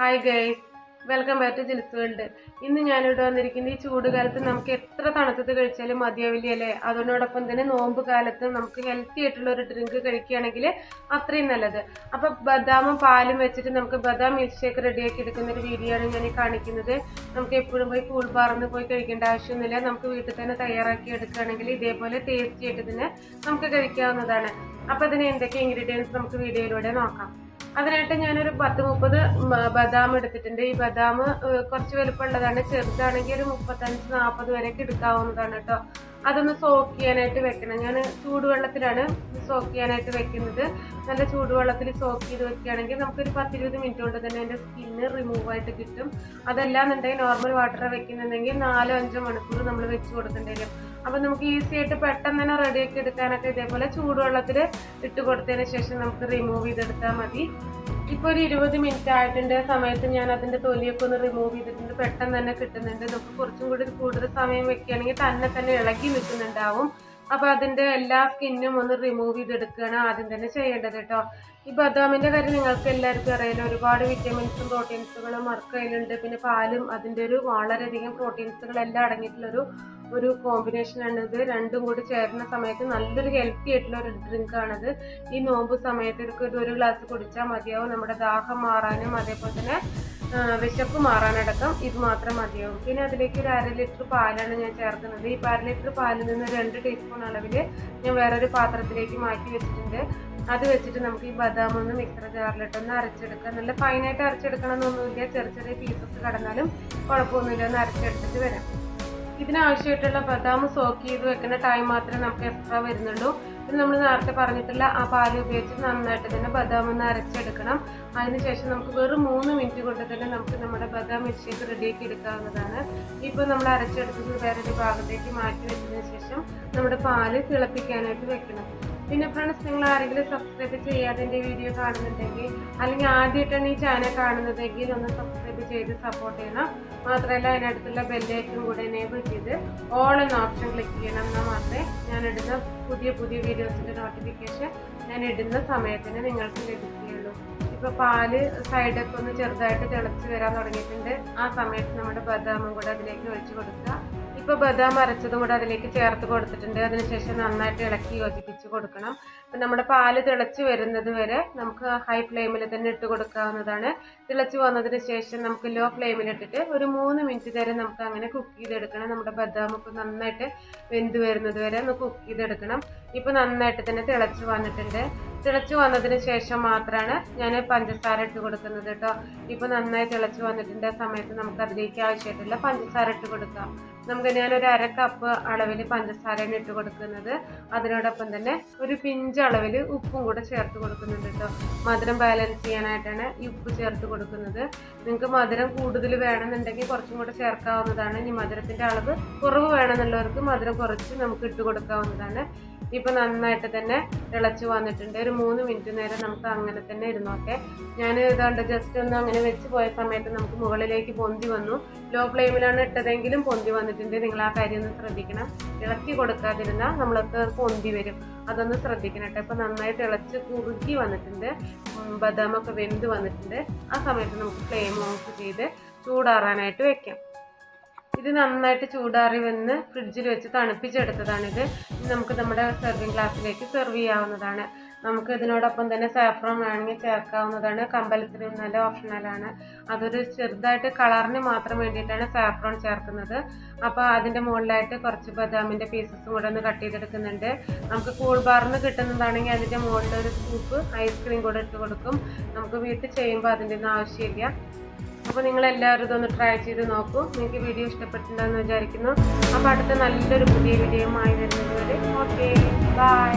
Hi guys welcome back to Jils world ഇന്ന് ഞാനിവിടെ വന്നിരിക്കുന്നത് ഈ ചൂട് കാലത്ത് നമുക്ക് എത്ര തണുത്തത് കഴിച്ചാലും മതിയാവില്ല അല്ലേ അതിനോടൊപ്പം തന്നെ നോമ്പ് കാലത്ത് നമുക്ക് ഹെൽത്തി ആയിട്ടുള്ള ഒരു ഡ്രിങ്ക് കഴിക്കുകയാണെങ്കിൽ അത്രയും നല്ലത്. അപ്പോൾ ബദാമും പാലും വെച്ചിട്ട് നമുക്ക് ബദാം മിൽക്ക് ഷേക്ക് റെഡിയാക്കി എടുക്കുന്ന ഒരു വീഡിയോ ആണ് ഞാൻ ഈ കാണിക്കുന്നത്. നമുക്ക് എപ്പോഴും പോയി കൂൾ ബാറിന്ന് പോയി കഴിക്കേണ്ട ആവശ്യമൊന്നുമില്ല. നമുക്ക് വീട്ടിൽ തന്നെ തയ്യാറാക്കി എടുക്കുകയാണെങ്കിൽ ഇതേപോലെ ടേസ്റ്റി ആയിട്ട് തന്നെ നമുക്ക് കഴിക്കാവുന്നതാണ്. അപ്പോൾ അതിന് എന്തൊക്കെ ഇൻഗ്രീഡിയൻസ് നമുക്ക് വീഡിയോയിലൂടെ നോക്കാം. അതിനായിട്ട് ഞാനൊരു പത്ത് മുപ്പത് ബദാം എടുത്തിട്ടുണ്ട്. ഈ ബദാം കുറച്ച് വലുപ്പമുള്ളതാണ്. ചെറുതാണെങ്കിൽ ഒരു മുപ്പത്തഞ്ച് നാൽപ്പത് വരെയൊക്കെ എടുക്കാവുന്നതാണ് കേട്ടോ. അതൊന്ന് സോക്ക് ചെയ്യാനായിട്ട് വെക്കണം. ഞാൻ ചൂടുവെള്ളത്തിലാണ് സോക്ക് ചെയ്യാനായിട്ട് വെക്കുന്നത്. നല്ല ചൂടുവെള്ളത്തിൽ സോക്ക് ചെയ്ത് വെക്കുകയാണെങ്കിൽ നമുക്കൊരു പത്തിരുപത് മിനിറ്റ് കൊണ്ട് തന്നെ എന്റെ സ്കിന്ന് റിമൂവ് ആയിട്ട് കിട്ടും. അതല്ലാന്നുണ്ടെങ്കിൽ നോർമൽ വാട്ടർ വെക്കുന്നുണ്ടെങ്കിൽ നാലോ അഞ്ചോ മണിക്കൂർ നമ്മൾ വെച്ച് കൊടുക്കേണ്ടി അപ്പൊ നമുക്ക് ഈസി ആയിട്ട് പെട്ടെന്ന് തന്നെ റെഡിയാക്കി എടുക്കാനൊക്കെ ഇതേപോലെ ചൂടുവെള്ളത്തിൽ ഇട്ട് കൊടുത്തതിന് ശേഷം നമുക്ക് റിമൂവ് ചെയ്തെടുത്താൽ മതി. ഇപ്പൊ ഒരു ഇരുപത് മിനിറ്റ് ആയിട്ടുണ്ട്. സമയത്ത് ഞാൻ അതിന്റെ തൊലിയൊക്കെ ഒന്ന് റിമൂവ് ചെയ്തിട്ടുണ്ട്. പെട്ടെന്ന് തന്നെ കിട്ടുന്നുണ്ട്. നമുക്ക് കുറച്ചും കൂടി കൂടുതൽ സമയം വെക്കുകയാണെങ്കിൽ തന്നെ തന്നെ ഇളകി നിൽക്കുന്നുണ്ടാവും. അപ്പൊ അതിന്റെ എല്ലാ സ്കിന്നും ഒന്ന് റിമൂവ് ചെയ്തെടുക്കുകയാണ് ആദ്യം തന്നെ ചെയ്യേണ്ടത് കേട്ടോ. ഈ ബദാമിന്റെ കാര്യം നിങ്ങൾക്ക് എല്ലാവർക്കും അറിയാലോ ഒരുപാട് വിറ്റമിൻസും പ്രോട്ടീൻസുകളും മറക്കയിലുണ്ട് പിന്നെ പാലും അതിന്റെ ഒരു വളരെയധികം പ്രോട്ടീൻസുകളെല്ലാം അടങ്ങിയിട്ടുള്ള ഒരു ഒരു കോമ്പിനേഷൻ ആണ് ഇത്. രണ്ടും കൂടി ചേരുന്ന സമയത്ത് നല്ലൊരു ഹെൽത്തി ആയിട്ടുള്ള ഒരു ഡ്രിങ്ക് ആണിത്. ഈ നോമ്പ് സമയത്ത് ഒരു ഗ്ലാസ് കുടിച്ചാൽ മതിയാവും. നമ്മുടെ ദാഹം മാറാനും അതേപോലെ തന്നെ വിശപ്പ് മാറാനടക്കം ഇത് മാത്രം മതിയാവും. പിന്നെ അതിലേക്ക് ഒരു അര ലിറ്റർ പാലാണ് ഞാൻ ചേർക്കുന്നത്. ഈ അര ലിറ്റർ പാലിൽ നിന്ന് രണ്ട് ടീസ്പൂൺ അളവിൽ ഞാൻ വേറൊരു പാത്രത്തിലേക്ക് മാറ്റി വെച്ചിട്ടുണ്ട്. അത് വെച്ചിട്ട് നമുക്ക് ഈ ബദാം ഒന്ന് മിക്സർ ജാറിലിട്ടൊന്ന് അരച്ചെടുക്കാം. നല്ല ഫൈനായിട്ട് അരച്ചെടുക്കണം എന്നൊന്നുമില്ല ചെറിയ ചെറിയ പീസസ് കടന്നാലും കുഴപ്പമൊന്നുമില്ല. ഒന്ന് അരച്ചെടുത്തിട്ട് വരാം. ഇതിനാവശ്യമായിട്ടുള്ള ബദാം സോക്ക് ചെയ്ത് വെക്കുന്ന ടൈം മാത്രമേ നമുക്ക് എക്സ്ട്രാ വരുന്നുള്ളൂ. നമ്മൾ നേരത്തെ പറഞ്ഞിട്ടുള്ള ആ പാൽ ഉപയോഗിച്ച് നന്നായിട്ട് തന്നെ ബദാം ഒന്ന് അരച്ചെടുക്കണം. അതിനുശേഷം നമുക്ക് വെറും മൂന്ന് മിനിറ്റ് കൊണ്ട് തന്നെ നമുക്ക് നമ്മുടെ ബദാം മിൽക്ക് റെഡിയാക്കി എടുക്കാവുന്നതാണ്. ഇപ്പോൾ നമ്മൾ അരച്ചെടുത്തത് വേറൊരു ഭാഗത്തേക്ക് മാറ്റി വെച്ചതിന് ശേഷം നമ്മുടെ പാൽ തിളപ്പിക്കാനായിട്ട് വെക്കണം. പിന്നെ ഫ്രണ്ട്സ് നിങ്ങൾ ആരെങ്കിലും സബ്സ്ക്രൈബ് ചെയ്യാതെ വീഡിയോ കാണുന്നുണ്ടെങ്കിൽ അല്ലെങ്കിൽ ആദ്യമായിട്ടാണ് ഈ ചാനൽ കാണുന്നതെങ്കിൽ ഒന്ന് സബ്സ്ക്രൈബ് ചെയ്ത് സപ്പോർട്ട് ചെയ്യണം. മാത്രമല്ല അതിനടുത്തുള്ള ബെല്ലേറ്റും കൂടെ എനേബിൾ ചെയ്ത് ഓൾ എന്ന ഓപ്ഷൻ ക്ലിക്ക് ചെയ്യണം എന്നാൽ മാത്രമേ ഞാൻ ഇടുന്ന പുതിയ പുതിയ വീഡിയോസിന്റെ നോട്ടിഫിക്കേഷൻ ഞാൻ ഇടുന്ന സമയത്തിന് നിങ്ങൾക്ക് ലഭിക്കുകയുള്ളൂ. ഇപ്പോൾ പാൽ സൈഡൊക്കെ ഒന്ന് ചെറുതായിട്ട് തിളച്ച് വരാൻ തുടങ്ങിയിട്ടുണ്ട്. ആ സമയത്ത് നമ്മുടെ ബദാമും കൂടെ അതിലേക്ക് ഒഴിച്ചു കൊടുക്കുക. ഇപ്പോൾ ബദാം അരച്ചതും കൂടെ അതിലേക്ക് ചേർത്ത് കൊടുത്തിട്ടുണ്ട്. അതിനുശേഷം നന്നായിട്ട് ഇളക്കി യോജിപ്പിച്ച് കൊടുക്കണം. അപ്പം നമ്മുടെ പാൽ തിളച്ച് വരുന്നത് വരെ നമുക്ക് ഹൈ ഫ്ലെയിമിൽ തന്നെ ഇട്ട് കൊടുക്കാവുന്നതാണ്. തിളച്ച് വന്നതിന് ശേഷം നമുക്ക് ലോ ഫ്ലെയിമിൽ ഇട്ടിട്ട് ഒരു മൂന്ന് മിനിറ്റ് നേരം നമുക്ക് അങ്ങനെ കുക്ക് ചെയ്തെടുക്കണം. നമ്മുടെ ബദാം ഒക്കെ നന്നായിട്ട് വെന്ത് വരുന്നത് വരെ ഒന്ന് കുക്ക് ചെയ്തെടുക്കണം. ഇപ്പോൾ നന്നായിട്ട് തന്നെ തിളച്ച് വന്നിട്ടുണ്ട്. തിളച്ച് വന്നതിന് ശേഷം മാത്രമാണ് ഞാൻ പഞ്ചസാര ഇട്ട് കൊടുക്കുന്നത് കേട്ടോ. ഇപ്പൊ നന്നായി തിളച്ച് വന്നിട്ടുണ്ട്. സമയത്ത് നമുക്ക് അതിലേക്ക് ആവശ്യമായിട്ടുള്ള പഞ്ചസാര ഇട്ട് കൊടുക്കാം. നമുക്ക് ഞാനൊരു അര കപ്പ് അളവിൽ പഞ്ചസാരയാണ് ഇട്ട് കൊടുക്കുന്നത്. അതിനോടൊപ്പം തന്നെ ഒരു പിഞ്ച് അളവിൽ ഉപ്പും കൂടെ ചേർത്ത് കൊടുക്കുന്നുണ്ട് കേട്ടോ. മധുരം ബാലൻസ് ചെയ്യാനായിട്ടാണ് ഈ ഉപ്പ് ചേർത്ത് കൊടുക്കുന്നത്. നിങ്ങൾക്ക് മധുരം കൂടുതൽ വേണമെന്നുണ്ടെങ്കിൽ കുറച്ചും കൂടെ ചേർക്കാവുന്നതാണ്. ഇനി മധുരത്തിന്റെ അളവ് കുറവ് വേണമെന്നുള്ളവർക്ക് മധുരം കുറച്ച് നമുക്ക് ഇട്ട് കൊടുക്കാവുന്നതാണ്. ഇപ്പം നന്നായിട്ട് തന്നെ തിളച്ച് വന്നിട്ടുണ്ട്. ഒരു മൂന്ന് മിനിറ്റ് നേരം നമുക്ക് അങ്ങനെ തന്നെ ഇരുന്നോട്ടെ ഞാൻ ഇതാണ്ട് ജസ്റ്റ് ഒന്ന് അങ്ങനെ വെച്ച് പോയ സമയത്ത് നമുക്ക് മുകളിലേക്ക് പൊന്തി വന്നു. ലോ ഫ്ലെയിമിലാണ് ഇട്ടതെങ്കിലും പൊന്തി വന്നിട്ടുണ്ട്. നിങ്ങൾ ആ കാര്യം ഒന്ന് ശ്രദ്ധിക്കണം. ഇളക്കി കൊടുക്കാതിരുന്നാൽ നമ്മളൊക്കെ പൊന്തി വരും. അതൊന്ന് ശ്രദ്ധിക്കണം കേട്ടോ. ഇപ്പം നന്നായിട്ട് ഇളച്ച് കുറുക്കി വന്നിട്ടുണ്ട്. ബദാമൊക്കെ വെന്ത് വന്നിട്ടുണ്ട്. ആ സമയത്ത് നമുക്ക് ഫ്ലെയിം ഓഫ് ചെയ്ത് ചൂടാറാനായിട്ട് വെക്കാം. ഇത് നന്നായിട്ട് ചൂടാറി വന്ന് ഫ്രിഡ്ജിൽ വെച്ച് തണുപ്പിച്ചെടുത്തതാണിത്. നമുക്ക് നമ്മുടെ സെർവിങ് ഗ്ലാസ്സിലേക്ക് സെർവ് ചെയ്യാവുന്നതാണ്. നമുക്ക് ഇതിനോടൊപ്പം തന്നെ സാഫ്രോൺ വേണമെങ്കിൽ ചേർക്കാവുന്നതാണ്. കമ്പൽസറി നല്ല ഓപ്ഷണലാണ് അതൊരു ചെറുതായിട്ട് കളറിന് മാത്രം വേണ്ടിയിട്ടാണ് സാഫ്രോൺ ചേർക്കുന്നത്. അപ്പോൾ അതിന്റെ മുകളിലായിട്ട് കുറച്ച് ബദാമിന്റെ പീസസും കൂടെ ഒന്ന് കട്ട് ചെയ്തെടുക്കുന്നുണ്ട്. നമുക്ക് കൂൾ ബാറിന് കിട്ടുന്നതാണെങ്കിൽ അതിന്റെ മുകളിൽ ഒരു സ്കൂപ്പ് ഐസ്ക്രീം കൂടെ ഇട്ട് കൊടുക്കും. നമുക്ക് വീട്ടിൽ ചെയ്യുമ്പോൾ അതിന്റെ ഒന്നും ആവശ്യമില്ല. അപ്പോൾ നിങ്ങൾ എല്ലാവരും ഇതൊന്ന് ട്രൈ ചെയ്ത് നോക്കൂ. നിങ്ങൾക്ക് വീഡിയോ ഇഷ്ടപ്പെട്ടിട്ടുണ്ടെന്ന് വിചാരിക്കുന്നു. അപ്പോൾ അടുത്ത നല്ലൊരു പുതിയ വീഡിയോയുമായി വരുന്നത് വരെ. Okay bye